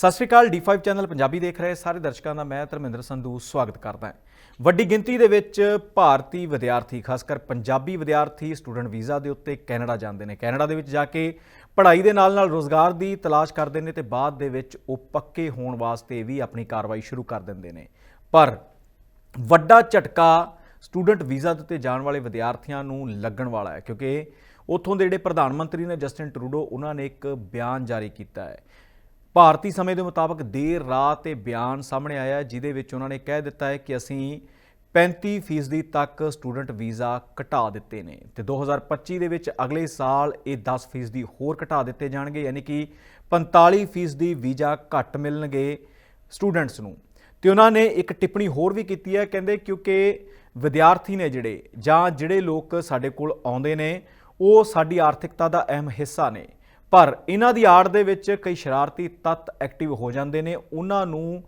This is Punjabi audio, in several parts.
ਸਤਿ ਸ਼੍ਰੀ ਅਕਾਲ D5 ਚੈਨਲ ਪੰਜਾਬੀ ਦੇਖ ਰਹੇ ਸਾਰੇ ਦਰਸ਼ਕਾਂ ਦਾ ਮੈਂ ਧਰਮਿੰਦਰ ਸੰਧੂ ਸਵਾਗਤ ਕਰਦਾ ਹਾਂ। ਵੱਡੀ ਗਿਣਤੀ ਦੇ ਵਿੱਚ ਭਾਰਤੀ ਵਿਦਿਆਰਥੀ, ਖਾਸ ਕਰ ਪੰਜਾਬੀ ਵਿਦਿਆਰਥੀ ਸਟੂਡੈਂਟ ਵੀਜ਼ਾ ਦੇ ਉੱਤੇ ਕੈਨੇਡਾ ਜਾਂਦੇ ਨੇ। ਕੈਨੇਡਾ ਦੇ ਵਿੱਚ ਜਾ ਕੇ ਪੜ੍ਹਾਈ ਦੇ ਨਾਲ ਨਾਲ ਰੋਜ਼ਗਾਰ ਦੀ ਤਲਾਸ਼ ਕਰਦੇ ਨੇ ਤੇ ਬਾਅਦ ਦੇ ਵਿੱਚ ਉਹ ਪੱਕੇ ਹੋਣ ਵਾਸਤੇ ਵੀ ਆਪਣੀ ਕਾਰਵਾਈ ਸ਼ੁਰੂ ਕਰ ਦਿੰਦੇ ਨੇ। ਪਰ ਵੱਡਾ ਝਟਕਾ ਸਟੂਡੈਂਟ ਵੀਜ਼ਾ ਦੇ ਉੱਤੇ ਜਾਣ ਵਾਲੇ ਵਿਦਿਆਰਥੀਆਂ ਨੂੰ ਲੱਗਣ ਵਾਲਾ ਹੈ, ਕਿਉਂਕਿ ਉੱਥੋਂ ਦੇ ਜਿਹੜੇ ਪ੍ਰਧਾਨ ਮੰਤਰੀ ਨੇ ਜਸਟਿਨ ਟਰੂਡੋ, ਉਹਨਾਂ ਨੇ ਇੱਕ ਬਿਆਨ ਜਾਰੀ ਕੀਤਾ ਹੈ। ਭਾਰਤੀ ਸਮੇਂ ਦੇ ਮੁਤਾਬਕ ਦੇਰ ਰਾਤ ਇਹ ਬਿਆਨ ਸਾਹਮਣੇ ਆਇਆ ਜਿਹਦੇ ਵਿੱਚ ਉਹਨਾਂ ਨੇ ਕਹਿ ਦਿੱਤਾ ਹੈ ਕਿ ਅਸੀਂ 35% ਤੱਕ ਸਟੂਡੈਂਟ ਵੀਜ਼ਾ ਘਟਾ ਦਿੱਤੇ ਨੇ ਤੇ 2025 ਦੇ ਵਿੱਚ ਅਗਲੇ ਸਾਲ ਇਹ 10% ਹੋਰ ਘਟਾ ਦਿੱਤੇ ਜਾਣਗੇ, ਯਾਨੀ ਕਿ 45% ਵੀਜ਼ਾ ਘੱਟ ਮਿਲਣਗੇ ਸਟੂਡੈਂਟਸ ਨੂੰ। ਤੇ ਉਹਨਾਂ ਨੇ ਇੱਕ ਟਿੱਪਣੀ ਹੋਰ ਵੀ ਕੀਤੀ ਹੈ, ਕਹਿੰਦੇ ਕਿਉਂਕਿ ਵਿਦਿਆਰਥੀ ਨੇ ਜਿਹੜੇ ਜਾਂ ਜਿਹੜੇ ਲੋਕ ਸਾਡੇ ਕੋਲ ਆਉਂਦੇ ਨੇ, ਉਹ ਸਾਡੀ ਆਰਥਿਕਤਾ ਦਾ ਅਹਿਮ ਹਿੱਸਾ ਨੇ। ਪਰ ਇਹਨਾਂ ਦੀ ਆੜ ਦੇ ਵਿੱਚ ਕਈ ਸ਼ਰਾਰਤੀ ਤੱਤ ਐਕਟਿਵ ਹੋ ਜਾਂਦੇ ਨੇ। ਉਹਨਾਂ ਨੂੰ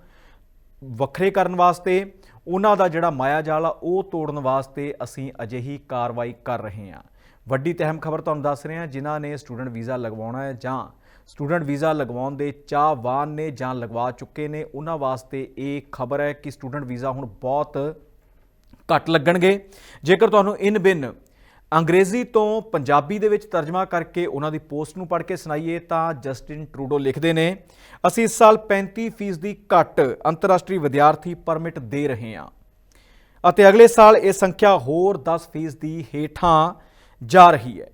ਵੱਖਰੇ ਕਰਨ ਵਾਸਤੇ, ਉਹਨਾਂ ਦਾ ਜਿਹੜਾ ਮਾਇਆ ਜਾਲ ਆ, ਉਹ ਤੋੜਨ ਵਾਸਤੇ ਅਸੀਂ ਅਜਿਹੀ ਕਾਰਵਾਈ ਕਰ ਰਹੇ ਹਾਂ। ਵੱਡੀ ਤਹਿਮ ਖਬਰ ਤੁਹਾਨੂੰ ਦੱਸ ਰਹੇ ਹਾਂ, ਜਿਨ੍ਹਾਂ ਨੇ ਸਟੂਡੈਂਟ ਵੀਜ਼ਾ ਲਗਵਾਉਣਾ ਹੈ ਜਾਂ ਸਟੂਡੈਂਟ ਵੀਜ਼ਾ ਲਗਵਾਉਣ ਦੇ ਚਾਹਵਾਨ ਨੇ ਜਾਂ ਲਗਵਾ ਚੁੱਕੇ ਨੇ, ਉਹਨਾਂ ਵਾਸਤੇ ਇਹ ਖਬਰ ਹੈ ਕਿ ਸਟੂਡੈਂਟ ਵੀਜ਼ਾ ਹੁਣ ਬਹੁਤ ਘੱਟ ਲੱਗਣਗੇ। ਜੇਕਰ ਤੁਹਾਨੂੰ ਇਨ ਬਿਨ ਅੰਗਰੇਜ਼ੀ ਤੋਂ ਪੰਜਾਬੀ ਦੇ ਵਿੱਚ ਤਰਜਮਾ ਕਰਕੇ ਉਹਨਾਂ ਦੀ ਪੋਸਟ ਨੂੰ ਪੜ੍ਹ ਕੇ ਸੁਣਾਈਏ ਤਾਂ ਜਸਟਿਨ ਟਰੂਡੋ ਲਿਖਦੇ ਨੇ, ਅਸੀਂ ਇਸ ਸਾਲ 35% ਦੀ ਘੱਟ ਅੰਤਰਰਾਸ਼ਟਰੀ ਵਿਦਿਆਰਥੀ ਪਰਮਿਟ ਦੇ ਰਹੇ ਹਾਂ। ਅਤੇ ਅਗਲੇ ਸਾਲ ਇਹ ਸੰਖਿਆ ਹੋਰ 10% ਦੀ ਹੇਠਾਂ ਜਾ ਰਹੀ ਹੈ।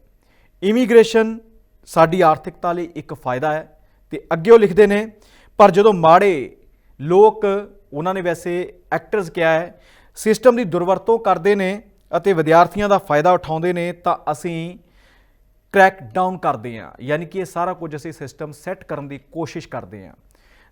ਇਮੀਗ੍ਰੇਸ਼ਨ ਸਾਡੀ ਆਰਥਿਕਤਾ ਲਈ ਇੱਕ ਫਾਇਦਾ ਹੈ ਤੇ ਅੱਗੇ ਉਹ ਲਿਖਦੇ ਨੇ, ਪਰ ਜਦੋਂ ਮਾੜੇ ਲੋਕ, ਉਹਨਾਂ ਨੇ ਵੈਸੇ ਐਕਟਰਸ ਕਿਹਾ ਹੈ ਸਿਸਟਮ ਦੀ ਦੁਰਵਰਤੋਂ ਕਰਦੇ ਨੇ ਅਤੇ ਵਿਦਿਆਰਥੀਆਂ ਦਾ ਫਾਇਦਾ ਉਠਾਉਂਦੇ ਨੇ, ਤਾਂ ਅਸੀਂ ਕ੍ਰੈਕ ਡਾਊਨ ਕਰਦੇ ਹਾਂ। ਯਾਨੀ ਕਿ ਇਹ ਸਾਰਾ ਕੁਝ ਅਸੀਂ ਸਿਸਟਮ ਸੈੱਟ ਕਰਨ ਦੀ ਕੋਸ਼ਿਸ਼ ਕਰਦੇ ਹਾਂ।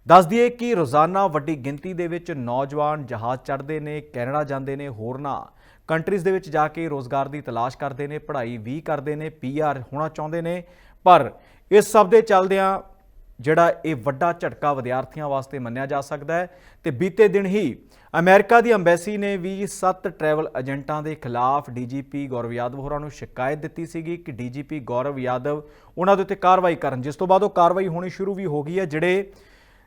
ਦੱਸ ਦਈਏ ਕਿ ਰੋਜ਼ਾਨਾ ਵੱਡੀ ਗਿਣਤੀ ਦੇ ਵਿੱਚ ਨੌਜਵਾਨ ਜਹਾਜ਼ ਚੜ੍ਹਦੇ ਨੇ, ਕੈਨੇਡਾ ਜਾਂਦੇ ਨੇ ਹੋਰਨਾਂ ਕੰਟਰੀਜ਼ ਦੇ ਵਿੱਚ ਜਾ ਕੇ ਰੋਜ਼ਗਾਰ ਦੀ ਤਲਾਸ਼ ਕਰਦੇ ਨੇ, ਪੜ੍ਹਾਈ ਵੀ ਕਰਦੇ ਨੇ ਪੀਆਰ ਹੋਣਾ ਚਾਹੁੰਦੇ ਨੇ। ਪਰ ਇਸ ਸਭ ਦੇ ਚੱਲਦਿਆਂ ਜਿਹੜਾ ਇਹ ਵੱਡਾ ਝਟਕਾ ਵਿਦਿਆਰਥੀਆਂ ਵਾਸਤੇ ਮੰਨਿਆ ਜਾ ਸਕਦਾ ਹੈ ਤੇ ਬੀਤੇ ਦਿਨ ਹੀ ਅਮਰੀਕਾ ਦੀ ਅੰਬੈਸੀ ਨੇ ਵੀ ਸੱਤ ਟਰੈਵਲ ਏਜੰਟਾਂ ਦੇ ਖਿਲਾਫ ਡੀਜੀਪੀ ਗੌਰਵ ਯਾਦਵ ਹੋਰਾਂ ਨੂੰ ਸ਼ਿਕਾਇਤ ਦਿੱਤੀ ਸੀਗੀ ਕਿ ਡੀਜੀਪੀ ਗੌਰਵ ਯਾਦਵ ਉਹਨਾਂ ਦੇ ਉੱਤੇ ਕਾਰਵਾਈ ਕਰਨ, ਜਿਸ ਤੋਂ ਬਾਅਦ ਉਹ ਕਾਰਵਾਈ ਹੋਣੀ ਸ਼ੁਰੂ ਵੀ ਹੋ ਗਈ ਹੈ, ਜਿਹੜੇ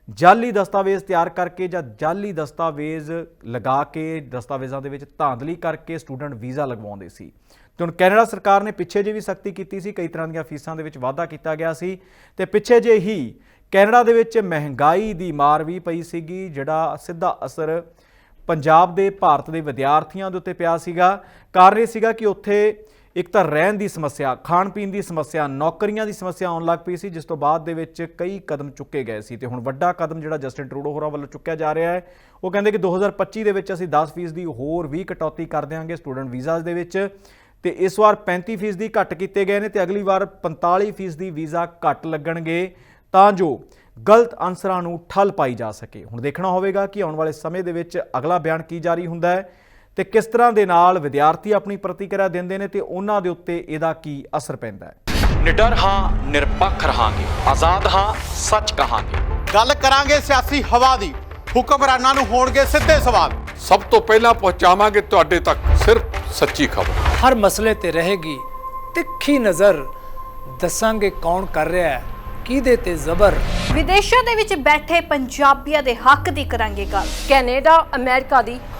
ਜਾਲੀ ਦਸਤਾਵੇਜ਼ ਤਿਆਰ ਕਰਕੇ ਜਾਂ ਜਾਲੀ ਦਸਤਾਵੇਜ਼ ਲਗਾ ਕੇ ਦਸਤਾਵੇਜ਼ਾਂ ਦੇ ਵਿੱਚ ਧਾਂਦਲੀ ਕਰਕੇ ਸਟੂਡੈਂਟ ਵੀਜ਼ਾ ਲਗਵਾਉਂਦੇ ਸੀ। ਤੇ ਹੁਣ ਕੈਨੇਡਾ ਸਰਕਾਰ ਨੇ ਪਿੱਛੇ ਜੇ ਵੀ ਸਖਤੀ ਕੀਤੀ ਸੀ, ਕਈ ਤਰ੍ਹਾਂ ਦੀਆਂ ਫੀਸਾਂ ਦੇ ਵਿੱਚ ਵਾਧਾ ਕੀਤਾ ਗਿਆ ਸੀ। ਤੇ ਪਿੱਛੇ ਜੇ ਹੀ ਕੈਨੇਡਾ ਦੇ ਵਿੱਚ ਮਹਿੰਗਾਈ ਦੀ ਮਾਰ ਵੀ ਪਈ ਸੀਗੀ, ਜਿਹੜਾ ਸਿੱਧਾ ਅਸਰ ਪੰਜਾਬ ਦੇ, ਭਾਰਤ ਦੇ ਵਿਦਿਆਰਥੀਆਂ ਦੇ ਉੱਤੇ ਪਿਆ ਸੀਗਾ। ਕਾਰਨ ਇਹ ਸੀਗਾ ਕਿ ਉੱਥੇ ਇੱਕ ਤਾਂ ਰਹਿਣ ਦੀ ਸਮੱਸਿਆ, ਖਾਣ ਪੀਣ ਦੀ ਸਮੱਸਿਆ, ਨੌਕਰੀਆਂ ਦੀ ਸਮੱਸਿਆ ਆਉਣ ਲੱਗ ਪਈ ਸੀ, ਜਿਸ ਤੋਂ ਬਾਅਦ ਦੇ ਵਿੱਚ ਕਈ ਕਦਮ ਚੁੱਕੇ ਗਏ ਸੀ ਤੇ ਹੁਣ ਵੱਡਾ ਕਦਮ ਜਿਹੜਾ ਜਸਟਿਨ ਟਰੂਡੋ ਹੋਰਾਂ ਵੱਲੋਂ ਚੁੱਕਿਆ ਜਾ ਰਿਹਾ ਹੈ। ਉਹ ਕਹਿੰਦੇ ਕਿ 2025 ਦੇ ਵਿੱਚ ਅਸੀਂ 10% ਦੀ ਹੋਰ ਵੀ ਕਟੌਤੀ ਕਰ ਦਿਆਂਗੇ ਸਟੂਡੈਂਟ ਵੀਜ਼ਾਜ਼ ਦੇ ਵਿੱਚ ਤੇ ਇਸ ਵਾਰ 35% ਦੀ ਘੱਟ ਕੀਤੇ ਗਏ ਨੇ ਤੇ ਅਗਲੀ ਵਾਰ 45% ਦੀ ਵੀਜ਼ਾ ਘੱਟ ਲੱਗਣਗੇ ਤਾਂ ਜੋ ਗਲਤ ਆਨਸਰਾਂ ਨੂੰ ਠੱਲ ਪਾਈ ਜਾ ਸਕੇ। ਹੁਣ ਦੇਖਣਾ ਹੋਵੇਗਾ ਕਿ ਆਉਣ ਵਾਲੇ ਸਮੇਂ ਦੇ ਵਿੱਚ ਅਗਲਾ ਬਿਆਨ ਕੀ ਜਾਰੀ ਹੁੰਦਾ ਹੈ। ਤੇ ਕਿਸ ਤਰ੍ਹਾਂ ਦੇ ਨਾਲ ਵਿਦਿਆਰਥੀ ਆਪਣੀ ਪ੍ਰਤੀਕਿਰਿਆ ਦਿੰਦੇ ਨੇ ਤੇ ਉਹਨਾਂ ਦੇ ਉੱਤੇ ਇਹਦਾ ਕੀ ਅਸਰ ਪੈਂਦਾ ਹੈ? ਨਿਡਰ ਹਾਂ ਨਿਰਪੱਖ ਰਹਾਂਗੇ। ਆਜ਼ਾਦ ਹਾਂ ਸੱਚ ਕਹਾਂਗੇ। ਗੱਲ ਕਰਾਂਗੇ ਸਿਆਸੀ ਹਵਾ ਦੀ। ਹੁਕਮਰਾਨਾਂ ਨੂੰ ਹੋਣਗੇ ਸਿੱਧੇ ਸਵਾਲ। ਸਭ ਤੋਂ ਪਹਿਲਾਂ ਪਹੁੰਚਾਵਾਂਗੇ ਤੁਹਾਡੇ ਤੱਕ ਸਿਰਫ ਸੱਚੀ ਖਬਰ। ਹਰ ਮਸਲੇ ਤੇ ਰਹੇਗੀ ਤਿੱਖੀ ਨਜ਼ਰ। ਦੱਸਾਂਗੇ ਕੌਣ ਕਰ ਰਿਹਾ ਹੈ ਕਿਹਦੇ ਤੇ ਜ਼ਬਰ। ਵਿਦੇਸ਼ਾਂ ਦੇ ਵਿੱਚ ਬੈਠੇ ਪੰਜਾਬੀਆਂ ਦੇ ਹੱਕ ਦੀ ਕਰਾਂਗੇ ਗੱਲ। ਕੈਨੇਡਾ ਅਮਰੀਕਾ ਦੀ